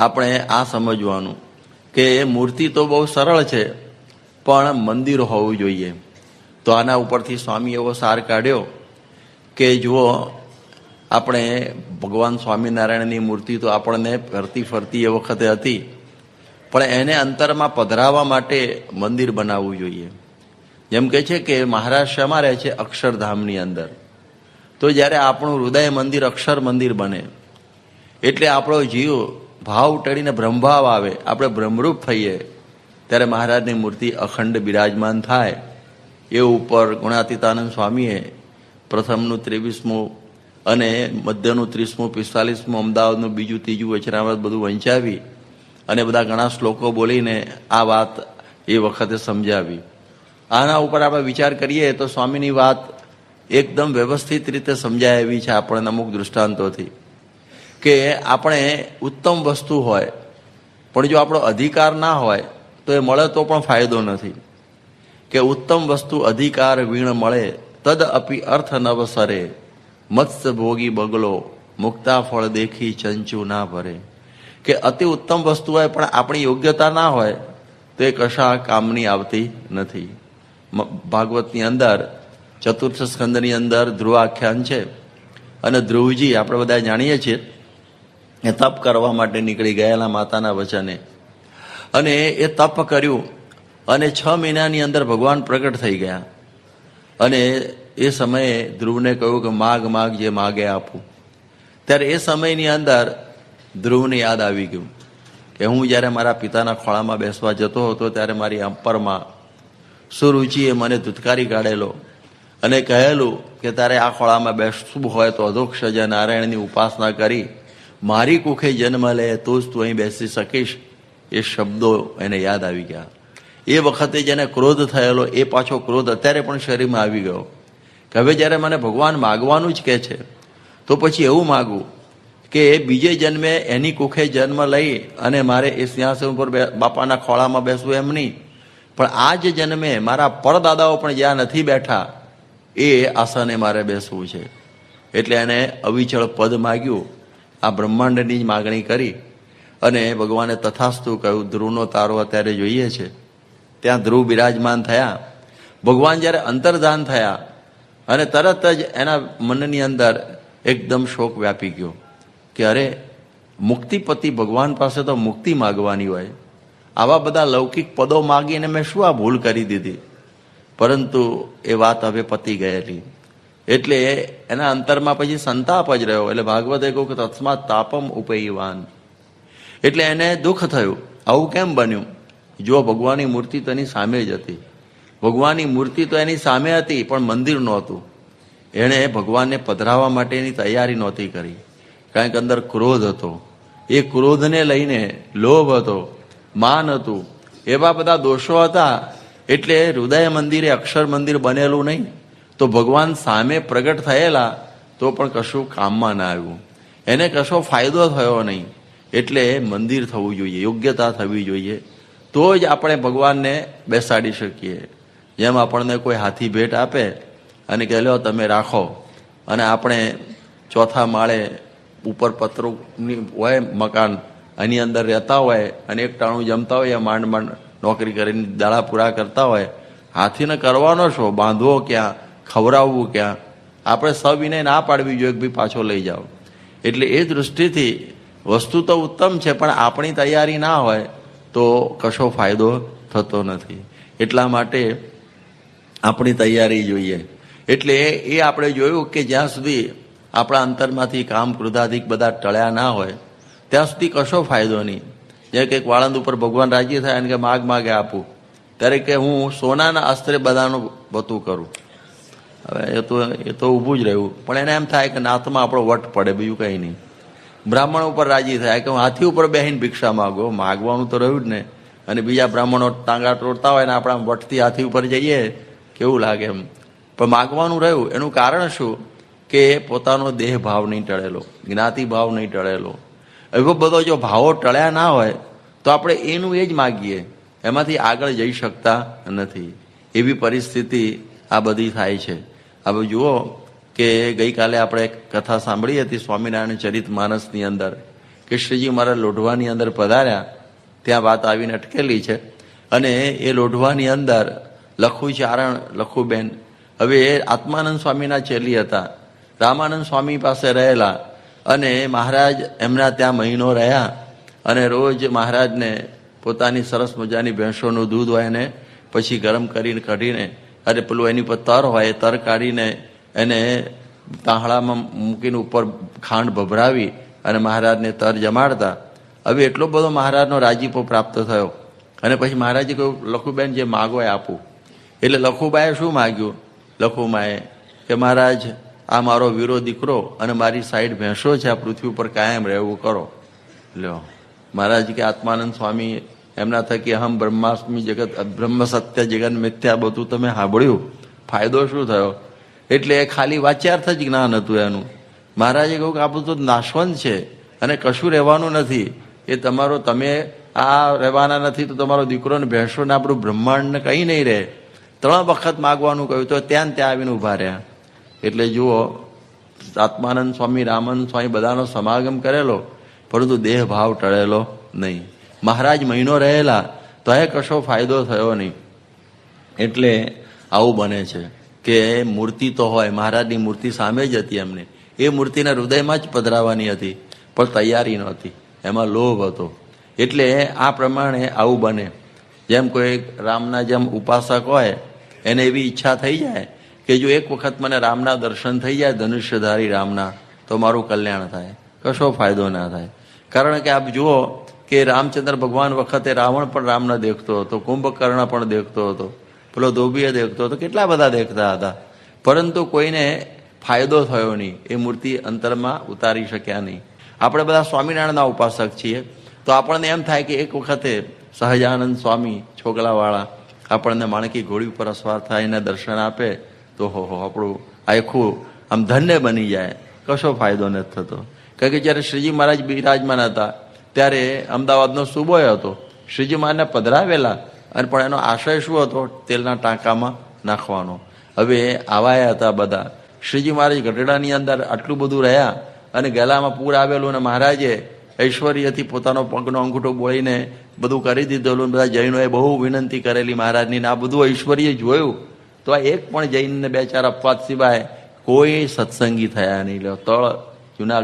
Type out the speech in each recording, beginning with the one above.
આપણે આ સમજવાનું કે મૂર્તિ તો બહુ સરળ છે, પણ મંદિર હોવું જોઈએ. તો આના ઉપરથી સ્વામી એવો સાર કાઢ્યો કે જુઓ, આપણે ભગવાન સ્વામિનારાયણની મૂર્તિ તો આપણને ફરતી ફરતી એ વખતે હતી, પણ એને અંતરમાં પધરાવવા માટે મંદિર બનાવવું જોઈએ. જેમ કે છે કે મહારાષ્ટ્રમાં રહે છે? અક્ષરધામની અંદર. તો જ્યારે આપણું હૃદય મંદિર અક્ષર મંદિર બને, એટલે આપણો જીવ ભાવ ટળીને બ્રહ્મભાવ આવે, આપણે બ્રહ્મરૂપ થઈએ, ત્યારે મહારાજની મૂર્તિ અખંડ બિરાજમાન થાય. એ ઉપર ગુણાતીતાનંદ સ્વામીએ પ્રથમનું, ત્રેવીસમું અને મધ્યનું, ત્રીસમું, પિસ્તાલીસમું, અમદાવાદનું, બીજું, ત્રીજું વચનામૃત બધું વંચાવી અને બધા ઘણા શ્લોકો બોલીને આ વાત એ વખતે સમજાવી. આના ઉપર આપણે વિચાર કરીએ તો સ્વામીની વાત એકદમ વ્યવસ્થિત રીતે સમજાય એવી છે આપણને અમુક દૃષ્ટાંતોથી. કે આપણે ઉત્તમ વસ્તુ હોય, પણ જો આપણો અધિકાર ના હોય, તો એ મળે તો પણ ફાયદો નથી. કે ઉત્તમ વસ્તુ અધિકાર વીણ મળે, તદ અપી અર્થ નવસરે. મત્સ્ય ભોગી બગલો, મુક્તા ફળ દેખી ચંચુ ના ભરે. કે અતિ ઉત્તમ વસ્તુ હોય, પણ આપણી યોગ્યતા ના હોય, તો એ કશા કામની આવતી નથી. ભાગવતની અંદર, ચતુર્થ સ્કંદની અંદર ધ્રુવાખ્યાન છે. અને ધ્રુવજી, આપણે બધા જાણીએ છીએ એ તપ કરવા માટે નીકળી ગયેલા માતાના વચને. અને એ તપ કર્યું અને છ મહિનાની અંદર ભગવાન પ્રગટ થઈ ગયા. અને એ સમયે ધ્રુવને કહ્યું કે માગ માગ જે માગે આપું. ત્યારે એ સમયની અંદર ધ્રુવને યાદ આવી ગયું કે હું જ્યારે મારા પિતાના ખોળામાં બેસવા જતો હતો ત્યારે મારી અંપરમાં સુરુચિએ મને ધુતકારી કાઢેલો અને કહેલું કે તારે આ ખોળામાં બેસવું હોય તો અધોક્ષ નારાયણની ઉપાસના કરી મારી કુખે જન્મ લે તો જ તું અહીં બેસી શકીશ. એ શબ્દો એને યાદ આવી ગયા. એ વખતે જેને ક્રોધ થયેલો, એ પાછો ક્રોધ અત્યારે પણ શરીરમાં આવી ગયો. કે હવે જ્યારે મને ભગવાન માગવાનું જ કહે છે, તો પછી એવું માગવું કે બીજે જન્મે એની કુખે જન્મ લઈ અને મારે એ સિંહાસન ઉપર બાપાના ખોળામાં બેસવું એમ નહીં. પણ આ જ જન્મે મારા પરદાદાઓ પણ જ્યાં નથી બેઠા, એ આસને મારે બેસવું છે. એટલે એને અવિચળ પદ માગ્યું. આ બ્રહ્માંડની જ માગણી કરી અને ભગવાને તથાસ્તુ કહ્યું, ધ્રુવનો તારો અત્યારે જોઈએ છે. ત્યાં ધ્રુવ બિરાજમાન થયા. ભગવાન જ્યારે અંતર્ધાન થયા અને તરત જ એના મનની અંદર એકદમ શોક વ્યાપી ગયો કે અરે, મુક્તિપતિ ભગવાન પાસે તો મુક્તિ માગવાની હોય. આવા બધા લૌકિક પદો માગીને મેં શું આ ભૂલ કરી દીધી? પરંતુ એ વાત હવે પતી ગયેલી. એટલે એના અંતરમાં પછી સંતાપ જ રહ્યો. એટલે ભાગવતે કહ્યું કે તત્મા તાપમ ઉપયવાન એટલે એને દુઃખ થયું. આવું કેમ બન્યું? જો ભગવાનની મૂર્તિ તો એની સામે જ હતી. ભગવાનની મૂર્તિ તો એની સામે હતી, પણ મંદિર નહોતું. એણે ભગવાનને પધરાવવા માટેની તૈયારી નહોતી કરી. કારણ કે અંદર ક્રોધ હતો. એ ક્રોધને લઈને લોભ હતો, માન હતું. એવા બધા દોષો હતા. એટલે હૃદય મંદિરે અક્ષર મંદિર બનેલું નહીં. તો ભગવાન સામે પ્રગટ થયેલા તો પણ કશું કામમાં ના આવ્યું. એને કશો ફાયદો થયો નહીં. એટલે મંદિર થવું જોઈએ, યોગ્યતા થવી જોઈએ. તો જ આપણે ભગવાનને બેસાડી શકીએ. જેમ આપણને કોઈ હાથી ભેટ આપે અને કહે લો તમે રાખો. અને આપણે ચોથા માળે ઉપર પતરું હોય, મકાન એની અંદર રહેતા હોય અને એક ટાણું જમતા હોય માંડ માંડ નોકરી કરીને દાડા પૂરા કરતા હોય. હાથીને કરવાનો છો બાંધવો ક્યાં? ખવડાવવું ક્યાં? આપણે સવિનય ના પાડવી જોઈએ કે ભાઈ પાછો લઈ જાઓ. એટલે એ દૃષ્ટિથી વસ્તુ તો ઉત્તમ છે, પણ આપણી તૈયારી ના હોય તો કશો ફાયદો થતો નથી. એટલા માટે આપણી તૈયારી જોઈએ. એટલે એ આપણે જોયું કે જ્યાં સુધી આપણા અંતરમાંથી કામ ક્રોધાધિક બધા ટળ્યા ના હોય, ત્યાં સુધી કશો ફાયદો નહીં. જેમ કે વાળંદ ઉપર ભગવાન રાજી થાય અને કે માગ માગે આપું, ત્યારે કે હું સોનાના અસ્ત્રે બધાનું બધું કરું. હવે એ તો એ તો ઊભું જ રહ્યું. પણ એને એમ થાય કે નાથમાં આપણો વટ પડે, બીજું કંઈ નહીં. બ્રાહ્મણ ઉપર રાજી થાય. કે હું હાથી ઉપર બેહીને ભિક્ષા માગો. માગવાનું તો રહ્યું જ ને. અને બીજા બ્રાહ્મણો ટાંગા તોડતા હોય ને આપણા વટથી હાથી ઉપર જઈએ, કેવું લાગે એમ. પણ માગવાનું રહ્યું. એનું કારણ શું? કે પોતાનો દેહ ભાવ નહીં ટળેલો. જ્ઞાતિ ભાવ નહીં ટળેલો. એવો બધો જો ભાવો ટળ્યા ના હોય, તો આપણે એનું એ જ માગીએ. એમાંથી આગળ જઈ શકતા નથી. એવી પરિસ્થિતિ આ બધી થાય છે. હવે જુઓ કે ગઈકાલે આપણે એક કથા સાંભળી હતી સ્વામિનારાયણ ચરિત માનસની અંદર કે શ્રીજી મારા લોઢવાની અંદર પધાર્યા, ત્યાં વાત આવીને અટકેલી છે. અને એ લોઢવાની અંદર લખુ ચારણ લખુબેન. હવે એ આત્માનંદ સ્વામીના ચેલી હતા. રામાનંદ સ્વામી પાસે રહેલા અને મહારાજ એમના ત્યાં મહિનો રહ્યા અને રોજ મહારાજને પોતાની સરસ મજાની ભેંસોનું દૂધ હોય એને પછી ગરમ કરીને કાઢીને અરે પેલું એની પર તર હોય એ તર કાઢીને એને તાંહળામાં મૂકીને ઉપર ખાંડ ભભરાવી અને મહારાજને તર જમાડતા. હવે એટલો બધો મહારાજનો રાજીપો પ્રાપ્ત થયો. અને પછી મહારાજે કહ્યું, લખુબેન, જે માગો એ આપું. એટલે લખુબાએ શું માગ્યું? લખુમાએ કે, મહારાજ, આ મારો વીરો દીકરો અને મારી સાઈડ ભેંસો છે, આ પૃથ્વી ઉપર કાયમ રહેવું કરો. લ્યો. મહારાજ કે, આત્માનંદ સ્વામી એમના થકી અહમ બ્રહ્માસ્મી જગત બ્રહ્મ સત્ય જગન મિથ્યા બધું તમે સાંભળ્યું. ફાયદો શું થયો? એટલે એ ખાલી વાચ્યાર્થ જ જ્ઞાન હતું એનું. મહારાજે કહ્યું કે આ બધું તો નાશવંત છે અને કશું રહેવાનું નથી. એ તમારો, તમે આ રહેવાના નથી તો તમારો દીકરો ને ભેંસો ને આપણું બ્રહ્માંડને કંઈ નહીં રહે. ત્રણ વખત માગવાનું કહ્યું તો ત્યાં ત્યાં આવીને ઊભા રહ્યા. એટલે જુઓ, આત્માનંદ સ્વામી, રામાનંદ સ્વામી બધાનો સમાગમ કરેલો, પરંતુ દેહ ભાવ ટળેલો નહીં. મહારાજ મહિનો રહેલા, તો એ કશો ફાયદો થયો નહીં. એટલે આવું બને છે કે મૂર્તિ તો હોય, મહારાજની મૂર્તિ સામે જ હતી એમને. એ મૂર્તિના હૃદયમાં જ પધરાવાની હતી, પણ તૈયારી નહોતી. એમાં લોભ હતો. એટલે આ પ્રમાણે આવું બને. જેમ કોઈ રામના જેમ ઉપાસક હોય, એને એવી ઈચ્છા થઈ જાય કે જો એક વખત મને રામના દર્શન થઈ જાય, ધનુષ્યધારી રામના, તો મારું કલ્યાણ થાય. કશો ફાયદો ના થાય. કારણ કે આપ જુઓ કે રામચંદ્ર ભગવાન વખતે રાવણ પણ રામને દેખતો હતો, કુંભકર્ણ પણ દેખતો હતો, પેલો ધોબીએ દેખતો હતો, કેટલા બધા દેખતા હતા. પરંતુ કોઈને ફાયદો થયો નહીં, એ મૂર્તિ અંતરમાં ઉતારી શક્યા નહીં. આપણે બધા સ્વામિનારાયણના ઉપાસક છીએ, તો આપણને એમ થાય કે એક વખતે સહજાનંદ સ્વામી છોકલાવાળા આપણને માણકી ઘોડી ઉપર અસવાર થાય, એને દર્શન આપે, તો હો હો, આપણું આખું આમ ધન્ય બની જાય. કશો ફાયદો નથી થતો. કારણ કે જ્યારે શ્રીજી મહારાજ બિરાજમાન હતા ત્યારે અમદાવાદનો સુબોય હતો. શ્રીજી મહારાજને પધરાવેલા અને પણ એનો આશય શું હતો? તેલના ટાંકામાં નાખવાનો. હવે આવાયા હતા બધા. શ્રીજી મહારાજ ગઢડાની અંદર આટલું બધું રહ્યા અને ગલામાં પૂર આવેલું અને મહારાજે ઐશ્વર્યથી પોતાનો પગનો અંગૂઠો બોળીને બધું કરી દીધેલું બધા જૈનોએ બહુ વિનંતી કરેલી મહારાજની આ બધું ઐશ્વર્ય જોયું. તો આ એક પણ જૈનને બે ચાર અપવાદ સિવાય કોઈ સત્સંગી થયા નહીં. તળ જૂના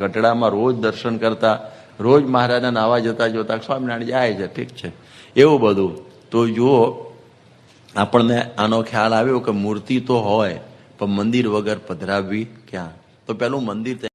ગઢડામાં રોજ દર્શન કરતા રોજ મહારાજના નાવા જતા જોતા સ્વામિનારાયણ જાય છે, ઠીક છે. એવું બધું. તો જુઓ, આપણને આનો ખ્યાલ આવ્યો કે મૂર્તિ તો હોય, પણ મંદિર વગર પધરાવવી ક્યાં? તો પેલું મંદિર